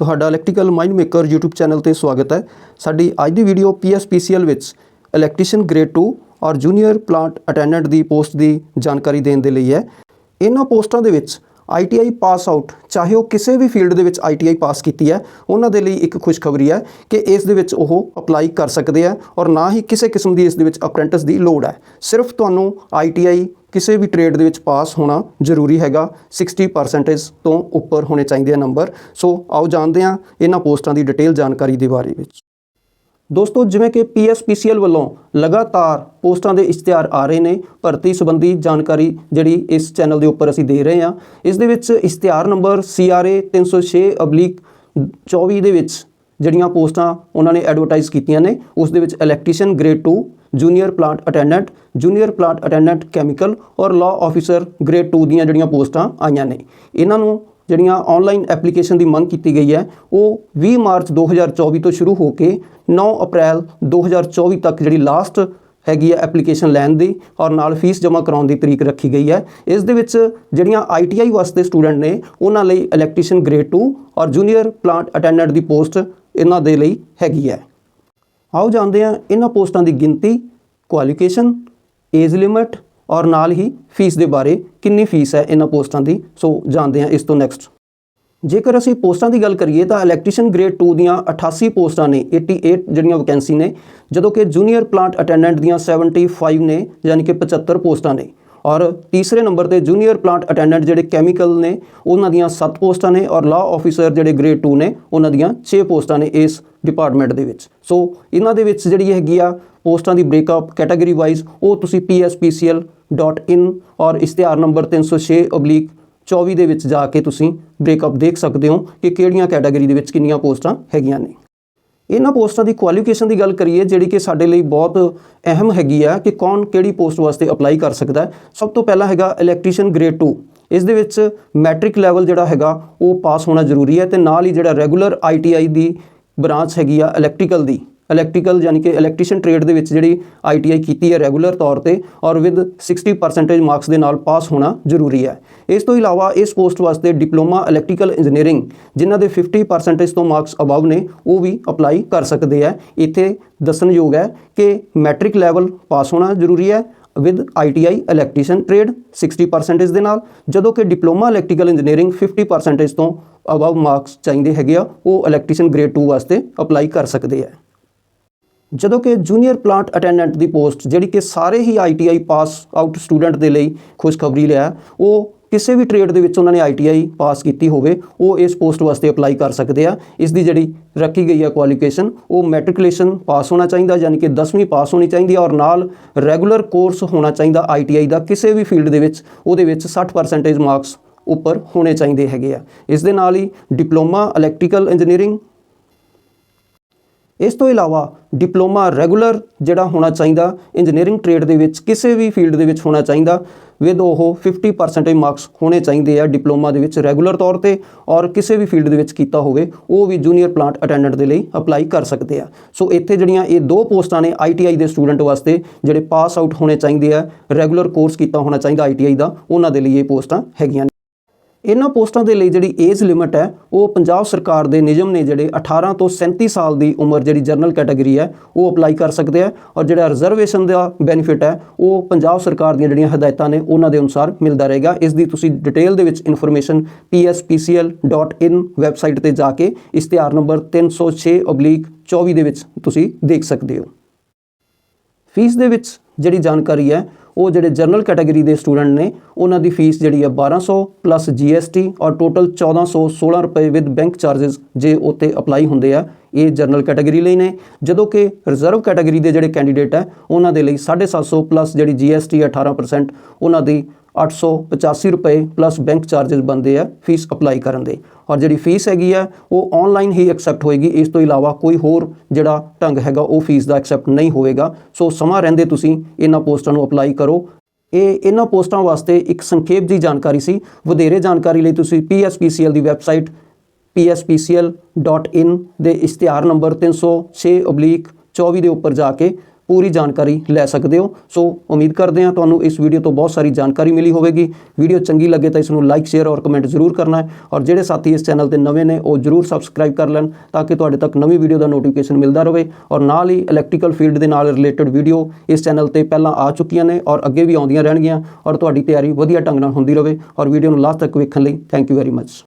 ਤੁਹਾਡਾ electrical mind maker YouTube channel ਤੇ ਸਵਾਗਤ ਹੈ। ਸਾਡੀ ਅੱਜ ਦੀ ਵੀਡੀਓ PSPCL ਵਿੱਚ ਇਲੈਕਟ੍ਰੀਸ਼ੀਅਨ ਗ੍ਰੇਡ 2 ਔਰ ਜੂਨੀਅਰ ਪਲਾਂਟ ਅਟੈਂਡੈਂਟ ਦੀ ਪੋਸਟ ਦੀ ਜਾਣਕਾਰੀ ਦੇਣ ਦੇ ਲਈ ਹੈ। ਇਹਨਾਂ ਪੋਸਟਾਂ ਦੇ ਵਿੱਚ ITI ਪਾਸ ਆਊਟ ਚਾਹੇ ਉਹ ਕਿਸੇ ਵੀ ਫੀਲਡ ਦੇ ਵਿੱਚ ITI ਪਾਸ ਕੀਤੀ ਹੈ, ਉਹਨਾਂ ਦੇ ਲਈ ਇੱਕ ਖੁਸ਼ਖਬਰੀ ਹੈ ਕਿ ਇਸ ਦੇ ਵਿੱਚ ਉਹ ਅਪਲਾਈ ਕਰ ਸਕਦੇ ਆ ਔਰ ਨਾ ਹੀ ਕਿਸੇ ਕਿਸਮ ਦੀ ਇਸ ਦੇ ਵਿੱਚ ਅਪ੍ਰੈਂਟਿਸ ਦੀ ਲੋੜ ਹੈ। ਸਿਰਫ ਤੁਹਾਨੂੰ ITI ਕਿਸੇ ਵੀ ਟ੍ਰੇਡ ਦੇ ਵਿੱਚ ਪਾਸ ਹੋਣਾ ਜ਼ਰੂਰੀ ਹੈਗਾ। 60% ਤੋਂ ਉੱਪਰ ਹੋਣੇ ਚਾਹੀਦੇ ਆ ਨੰਬਰ ਸੋ ਆਓ ਜਾਣਦੇ ਹਾਂ ਇਹਨਾਂ ਪੋਸਟਾਂ ਦੀ ਡਿਟੇਲ ਜਾਣਕਾਰੀ ਦੇ ਬਾਰੇ ਵਿੱਚ। ਦੋਸਤੋ, ਜਿਵੇਂ ਕਿ PSPCL ਵੱਲੋਂ ਲਗਾਤਾਰ ਪੋਸਟਾਂ ਦੇ ਇਸ਼ਤਿਹਾਰ ਆ ਰਹੇ ਨੇ, ਭਰਤੀ ਸੰਬੰਧੀ ਜਾਣਕਾਰੀ ਜਿਹੜੀ ਇਸ ਚੈਨਲ ਦੇ ਉੱਪਰ ਅਸੀਂ ਦੇ ਰਹੇ ਹਾਂ। ਇਸ ਦੇ ਵਿੱਚ ਇਸ਼ਤਿਹਾਰ ਨੰਬਰ CRA 306/24 ਦੇ ਵਿੱਚ ਜਿਹੜੀਆਂ ਪੋਸਟਾਂ ਉਹਨਾਂ ਨੇ ਐਡਵਰਟਾਈਜ਼ ਕੀਤੀਆਂ ਨੇ, ਉਸ ਦੇ ਵਿੱਚ electrician grade 2 junior plant attendant, junior plant attendant chemical ਔਰ ਲਾਅ ਆਫੀਸਰ ਗ੍ਰੇਡ 2 ਦੀਆਂ ਜਿਹੜੀਆਂ ਪੋਸਟਾਂ ਆਈਆਂ ਨੇ। ਇਹਨਾਂ ਨੂੰ ਜਿਹੜੀਆਂ ਆਨਲਾਈਨ ਐਪਲੀਕੇਸ਼ਨ ਦੀ ਮੰਗ ਕੀਤੀ ਗਈ ਹੈ, ਉਹ 20 ਮਾਰਚ 2024 ਤੋਂ ਸ਼ੁਰੂ ਹੋ ਕੇ 9 ਅਪ੍ਰੈਲ 2024 ਤੱਕ ਜਿਹੜੀ ਲਾਸਟ ਹੈਗੀ ਹੈ ਐਪਲੀਕੇਸ਼ਨ ਲੈਣ ਦੀ ਔਰ ਨਾਲ ਫੀਸ ਜਮ੍ਹਾਂ ਕਰਾਉਣ ਦੀ ਤਰੀਕ ਰੱਖੀ ਗਈ ਹੈ। ਇਸ ਦੇ ਵਿੱਚ ਜਿਹੜੀਆਂ ITI ਵਾਸਤੇ ਸਟੂਡੈਂਟ ਨੇ, ਉਹਨਾਂ ਲਈ ਇਲੈਕਟ੍ਰੀਸ਼ੀਅਨ ਗ੍ਰੇਡ 2 ਔਰ ਜੂਨੀਅਰ ਪਲਾਂਟ ਅਟੈਂਡੈਂਟ ਦੀ ਪੋਸਟ ਇਹਨਾਂ ਦੇ ਲਈ ਹੈਗੀ ਹੈ। ਆਓ ਜਾਣਦੇ ਹਾਂ ਇਹਨਾਂ ਪੋਸਟਾਂ ਦੀ ਗਿਣਤੀ ਕੁਆਲੀਫਿਕੇਸ਼ਨ ਏਜ ਲਿਮਿਟ ਔਰ ਨਾਲ ਹੀ ਫੀਸ ਦੇ ਬਾਰੇ ਕਿੰਨੀ ਫੀਸ ਹੈ ਇਹਨਾਂ ਪੋਸਟਾਂ ਦੀ, ਸੋ ਜਾਣਦੇ ਹਾਂ ਇਸ ਤੋਂ ਨੈਕਸਟ ਜੇਕਰ ਅਸੀਂ ਪੋਸਟਾਂ ਦੀ ਗੱਲ ਕਰੀਏ ਤਾਂ ਇਲੈਕਟ੍ਰੀਸ਼ੀਅਨ ਗ੍ਰੇਡ 2 ਦੀਆਂ 88 ਪੋਸਟਾਂ ਨੇ 88 ਜਿਹੜੀਆਂ ਵੈਕੈਂਸੀ ਨੇ, ਜਦੋਂ ਕਿ ਜੂਨੀਅਰ ਪਲਾਂਟ ਅਟੈਂਡੈਂਟ ਦੀਆਂ 75 ਨੇ, ਯਾਨੀ ਕਿ 75 ਪੋਸਟਾਂ ਨੇ। ਔਰ ਤੀਸਰੇ ਨੰਬਰ ਤੇ ਜੂਨੀਅਰ ਪਲਾਂਟ ਅਟੈਂਡੈਂਟ ਜਿਹੜੇ ਕੈਮੀਕਲ ਨੇ, ਉਹਨਾਂ ਦੀਆਂ 7 ਪੋਸਟਾਂ ਨੇ, ਔਰ ਲਾਅ ਆਫੀਸਰ ਜਿਹੜੇ ਗ੍ਰੇਡ 2 ਨੇ, ਉਹਨਾਂ ਦੀਆਂ 6 ਪੋਸਟਾਂ ਨੇ ਇਸ ਡਿਪਾਰਟਮੈਂਟ ਦੇ ਵਿੱਚ। ਸੋ ਇਹਨਾਂ ਦੇ ਵਿੱਚ ਜਿਹੜੀ ਹੈਗੀ ਆ ਪੋਸਟਾਂ ਦੀ ਬ੍ਰੇਕਅਪ ਕੈਟਾਗਰੀ ਵਾਈਜ਼ ਉਹ ਤੁਸੀਂ pspcl.in ਔਰ ਇਸ਼ਤਿਹਾਰ ਨੰਬਰ 306/24 ਦੇ ਵਿੱਚ ਜਾ ਕੇ ਤੁਸੀਂ ਬ੍ਰੇਕਅਪ ਦੇਖ ਸਕਦੇ ਹੋ ਕਿ ਕਿਹੜੀਆਂ ਕੈਟਾਗਰੀ ਦੇ ਵਿੱਚ ਕਿੰਨੀਆਂ ਪੋਸਟਾਂ ਹੈਗੀਆਂ ਨੇ। ਇਹਨਾਂ ਪੋਸਟਾਂ ਦੀ ਕੁਆਲੀਫਿਕੇਸ਼ਨ ਦੀ ਗੱਲ ਕਰੀਏ, ਜਿਹੜੀ ਕਿ ਸਾਡੇ ਲਈ ਬਹੁਤ ਅਹਿਮ ਹੈਗੀ ਆ ਕਿ ਕੌਣ ਕਿਹੜੀ ਪੋਸਟ ਵਾਸਤੇ ਅਪਲਾਈ ਕਰ ਸਕਦਾ ਹੈ। ਸਭ ਤੋਂ ਪਹਿਲਾਂ ਹੈਗਾ ਇਲੈਕਟ੍ਰੀਸ਼ੀਅਨ ਗ੍ਰੇਡ 2 ਇਸ ਦੇ ਵਿੱਚ ਮੈਟ੍ਰਿਕ ਲੈਵਲ ਜਿਹੜਾ ਹੈਗਾ, ਉਹ ਪਾਸ ਹੋਣਾ ਜ਼ਰੂਰੀ ਹੈ ਤੇ ਨਾਲ ਹੀ ਜਿਹੜਾ ਰੈਗੂਲਰ ITI ਦੀ ਬ੍ਰਾਂਚ ਹੈਗੀ ਆ ਇਲੈਕਟ੍ਰੀਕਲ ਦੀ। ਇਲੈਕਟ੍ਰੀਕਲ ਯਾਨੀ ਕਿ ਇਲੈਕਟ੍ਰੀਸ਼ੀਅਨ ਟ੍ਰੇਡ ਦੇ ਵਿੱਚ ਜਿਹੜੀ ITI ਕੀਤੀ ਹੈ ਰੈਗੂਲਰ ਤੌਰ ਤੇ ਔਰ ਵਿਦ 60% ਮਾਰਕਸ ਦੇ ਨਾਲ ਪਾਸ ਹੋਣਾ ਜ਼ਰੂਰੀ ਹੈ। ਇਸ ਤੋਂ ਇਲਾਵਾ ਇਸ ਪੋਸਟ ਵਾਸਤੇ ਡਿਪਲੋਮਾ ਇਲੈਕਟ੍ਰੀਕਲ ਇੰਜੀਨੀਅਰਿੰਗ ਜਿਨ੍ਹਾਂ ਦੇ 50% ਤੋਂ ਮਾਰਕਸ ਅਬਵ ਨੇ, ਉਹ ਵੀ ਅਪਲਾਈ ਕਰ ਸਕਦੇ ਆ ਇੱਥੇ ਦੱਸਣਯੋਗ ਹੈ ਕਿ ਮੈਟ੍ਰਿਕ ਲੈਵਲ ਪਾਸ ਹੋਣਾ ਜ਼ਰੂਰੀ ਹੈ ਵਿਦ ITI ਇਲੈਕਟ੍ਰੀਸ਼ੀਅਨ ਟ੍ਰੇਡ 60% ਦੇ ਨਾਲ। ਜਦੋਂ ਕਿ ਡਿਪਲੋਮਾ ਇਲੈਕਟ੍ਰੀਕਲ ਇੰਜੀਨੀਅਰਿੰਗ 50% ਤੋਂ ਅਬਵ ਮਾਰਕਸ ਚਾਹੀਦੇ ਹੈਗੇ ਆ, ਉਹ ਇਲੈਕਟ੍ਰੀਸ਼ੀਅਨ ਗ੍ਰੇਡ 2 ਵਾਸਤੇ ਅਪਲਾਈ ਕਰ ਸਕਦੇ ਆ। ਜਦੋਂ ਕਿ ਜੂਨੀਅਰ ਪਲਾਂਟ ਅਟੈਂਡੈਂਟ ਦੀ ਪੋਸਟ ਜਿਹੜੀ ਕਿ ਸਾਰੇ ਹੀ ITI ਪਾਸ ਆਊਟ ਸਟੂਡੈਂਟ ਦੇ ਲਈ ਖੁਸ਼ਖਬਰੀ ਲਿਆ, ਉਹ ਕਿਸੇ ਵੀ ਟ੍ਰੇਡ ਦੇ ਵਿੱਚ ਉਹਨਾਂ ਨੇ ITI ਪਾਸ ਕੀਤੀ ਹੋਵੇ, ਉਹ ਇਸ ਪੋਸਟ ਵਾਸਤੇ ਅਪਲਾਈ ਕਰ ਸਕਦੇ ਆ। ਇਸ ਦੀ ਜਿਹੜੀ ਰੱਖੀ ਗਈ ਹੈ ਕੁਆਲੀਫਿਕੇਸ਼ਨ ਉਹ ਮੈਟ੍ਰਿਕੂਲੇਸ਼ਨ ਪਾਸ ਹੋਣਾ ਚਾਹੀਦਾ, ਯਾਨੀ ਕਿ 10ਵੀਂ ਪਾਸ ਹੋਣੀ ਚਾਹੀਦੀ ਹੈ ਔਰ ਨਾਲ ਰੈਗੂਲਰ ਕੋਰਸ ਹੋਣਾ ਚਾਹੀਦਾ ITI ਦਾ। ਕਿਸੇ ਵੀ ਫੀਲਡ ਦੇ ਵਿੱਚ ਉਹਦੇ ਵਿੱਚ 60% ਮਾਰਕਸ ਉੱਪਰ ਹੋਣੇ ਚਾਹੀਦੇ ਹੈਗੇ ਆ। ਇਸ ਦੇ ਨਾਲ ਹੀ ਡਿਪਲੋਮਾ ਇਲੈਕਟ੍ਰੀਕਲ ਇੰਜੀਨੀਅਰਿੰਗ ਇਸ ਤੋਂ ਇਲਾਵਾ ਡਿਪਲੋਮਾ ਰੈਗੂਲਰ ਜਿਹੜਾ ਹੋਣਾ ਚਾਹੀਦਾ, ਇੰਜੀਨੀਅਰਿੰਗ ਟ੍ਰੇਡ ਦੇ ਵਿੱਚ, ਕਿਸੇ ਵੀ ਫੀਲਡ ਦੇ ਵਿੱਚ ਹੋਣਾ ਚਾਹੀਦਾ ਵਿਦ ਉਹ 50% ਮਾਰਕਸ ਹੋਣੇ ਚਾਹੀਦੇ ਆ ਡਿਪਲੋਮਾ ਦੇ ਵਿੱਚ ਰੈਗੂਲਰ ਤੌਰ ਤੇ ਔਰ ਕਿਸੇ ਵੀ ਫੀਲਡ ਦੇ ਵਿੱਚ ਕੀਤਾ ਹੋਵੇ, ਉਹ ਵੀ ਜੂਨੀਅਰ ਪਲਾਂਟ ਅਟੈਂਡੈਂਟ ਦੇ ਲਈ ਅਪਲਾਈ ਕਰ ਸਕਦੇ ਆ। ਸੋ ਇੱਥੇ ਜਿਹੜੀਆਂ ਇਹ ਦੋ ਪੋਸਟਾਂ ਨੇ ITI ਦੇ ਸਟੂਡੈਂਟ ਵਾਸਤੇ, ਜਿਹੜੇ ਪਾਸ ਆਊਟ ਹੋਣੇ ਚਾਹੀਦੇ ਆ ਰੈਗੂਲਰ ਕੋਰਸ ਕੀਤਾ ਹੋਣਾ ਚਾਹੀਦਾ ITI ਦਾ, ਉਹਨਾਂ ਦੇ ਲਈ ਇਹ ਪੋਸਟਾਂ ਹੈਗੀਆਂ ਇਹਨਾਂ ਪੋਸਟਾਂ ਦੇ ਲਈ ਜਿਹੜੀ ਏਜ ਲਿਮਿਟ ਹੈ, ਉਹ ਪੰਜਾਬ ਸਰਕਾਰ ਦੇ ਨਿਯਮ ਨੇ ਜਿਹੜੇ 18 ਤੋਂ 37 ਸਾਲ ਦੀ ਉਮਰ ਜਿਹੜੀ ਜਨਰਲ ਕੈਟਾਗਰੀ ਹੈ, ਉਹ ਅਪਲਾਈ ਕਰ ਸਕਦੇ ਆ ਔਰ ਜਿਹੜਾ ਰਿਜ਼ਰਵੇਸ਼ਨ ਦਾ ਬੈਨੀਫਿਟ ਹੈ, ਉਹ ਪੰਜਾਬ ਸਰਕਾਰ ਦੀਆਂ ਜਿਹੜੀਆਂ ਹਦਾਇਤਾਂ ਨੇ, ਉਹਨਾਂ ਦੇ ਅਨੁਸਾਰ ਮਿਲਦਾ ਰਹੇਗਾ। ਇਸ ਦੀ ਤੁਸੀਂ ਡਿਟੇਲ ਦੇ ਵਿੱਚ ਇਨਫੋਰਮੇਸ਼ਨ pspcl.in ਵੈਬਸਾਈਟ ਤੇ ਜਾ ਕੇ ਇਸ਼ਤਿਹਾਰ ਨੰਬਰ 306/24 ਦੇ ਵਿੱਚ ਤੁਸੀਂ ਦੇਖ ਸਕਦੇ ਹੋ। ਫੀਸ ਦੇ ਵਿੱਚ ਜਿਹੜੀ ਜਾਣਕਾਰੀ ਹੈ ਉਹ ਜਿਹੜੇ ਜਨਰਲ ਕੈਟਾਗਰੀ ਦੇ ਸਟੂਡੈਂਟ ਨੇ, ਉਹਨਾਂ ਦੀ ਫੀਸ ਜਿਹੜੀ ਹੈ 1200 ਪਲੱਸ GST ਔਰ ਟੋਟਲ 1416 ਰੁਪਏ ਵਿਦ ਬੈਂਕ ਚਾਰजेस ਜੇ ਉਤੇ ਅਪਲਾਈ ਹੁੰਦੇ ਆ, ਇਹ ਜਨਰਲ ਕੈਟਾਗਰੀ ਲਈ ਨੇ। ਜਦੋਂ ਕਿ ਰਿਜ਼ਰਵ ਕੈਟਾਗਰੀ ਦੇ ਜਿਹੜੇ ਕੈਂਡੀਡੇਟ ਆ, ਉਹਨਾਂ ਦੇ ਲਈ 750 ਪਲੱਸ ਜਿਹੜੀ GST 18% ਉਹਨਾਂ ਦੀ 885 ਰੁਪਏ ਪਲੱਸ ਬੈਂਕ ਚਾਰजेस ਬਣਦੇ ਆ ਫੀਸ ਅਪਲਾਈ ਕਰਨ ਦੇ। ਔਰ ਜਿਹੜੀ ਫੀਸ ਹੈਗੀ ਆ, ਉਹ ਆਨਲਾਈਨ ਹੀ ਐਕਸੈਪਟ ਹੋਏਗੀ। ਇਸ ਤੋਂ ਇਲਾਵਾ ਕੋਈ ਹੋਰ ਜਿਹੜਾ ਢੰਗ ਹੈਗਾ, ਉਹ ਫੀਸ ਦਾ ਐਕਸੈਪਟ ਨਹੀਂ ਹੋਵੇਗਾ ਸੋ ਸਮਾਂ ਰਹਿੰਦੇ ਤੁਸੀਂ ਇਹਨਾਂ ਪੋਸਟਾਂ ਨੂੰ ਅਪਲਾਈ ਕਰੋ। ਇਹ ਇਹਨਾਂ ਪੋਸਟਾਂ ਵਾਸਤੇ ਇੱਕ ਸੰਖੇਪ ਜੀ ਜਾਣਕਾਰੀ ਸੀ। ਵਧੇਰੇ ਜਾਣਕਾਰੀ ਲਈ ਤੁਸੀਂ PSPCL ਦੀ ਵੈਬਸਾਈਟ pspcl.in ਦੇ ਇਸ਼ਤਿਹਾਰ ਨੰਬਰ 306/24 ਦੇ ਉੱਪਰ ਜਾ ਕੇ ਪੂਰੀ ਜਾਣਕਾਰੀ ਲੈ ਸਕਦੇ ਹੋ। ਸੋ ਉਮੀਦ ਕਰਦੇ ਹਾਂ ਤੁਹਾਨੂੰ ਇਸ ਵੀਡੀਓ ਤੋਂ ਬਹੁਤ ਸਾਰੀ ਜਾਣਕਾਰੀ ਮਿਲੀ ਹੋਵੇਗੀ। ਵੀਡੀਓ ਚੰਗੀ ਲੱਗੇ ਤਾਂ ਇਸ ਨੂੰ ਲਾਈਕ ਸ਼ੇਅਰ ਔਰ ਕਮੈਂਟ ਜ਼ਰੂਰ ਕਰਨਾ ਹੈ। ਔਰ ਜਿਹੜੇ ਸਾਥੀ ਇਸ ਚੈਨਲ ਤੇ ਨਵੇਂ ਨੇ, ਉਹ ਜ਼ਰੂਰ ਸਬਸਕ੍ਰਾਈਬ ਕਰ ਲੈਣ ਤਾਂ ਕਿ ਤੁਹਾਡੇ ਤੱਕ ਨਵੀਂ ਵੀਡੀਓ ਦਾ ਨੋਟੀਫਿਕੇਸ਼ਨ ਮਿਲਦਾ ਰਹੇ। ਔਰ ਨਾਲ ਹੀ ਇਲੈਕਟ੍ਰੀਕਲ ਫੀਲਡ ਦੇ ਨਾਲ ਰਿਲੇਟਡ ਵੀਡੀਓ ਇਸ ਚੈਨਲ ਤੇ ਪਹਿਲਾਂ ਆ ਚੁੱਕੀਆਂ ਨੇ ਔਰ ਅੱਗੇ ਵੀ ਆਉਂਦੀਆਂ ਰਹਿਣਗੀਆਂ। ਔਰ ਤੁਹਾਡੀ ਤਿਆਰੀ ਵਧੀਆ ਢੰਗ ਨਾਲ ਹੁੰਦੀ ਰਹੇ। ਔਰ ਵੀਡੀਓ ਨੂੰ ਲਾਸਟ ਤੱਕ ਵੇਖਣ ਲਈ ਥੈਂਕ ਯੂ ਵੈਰੀ ਮੱਚ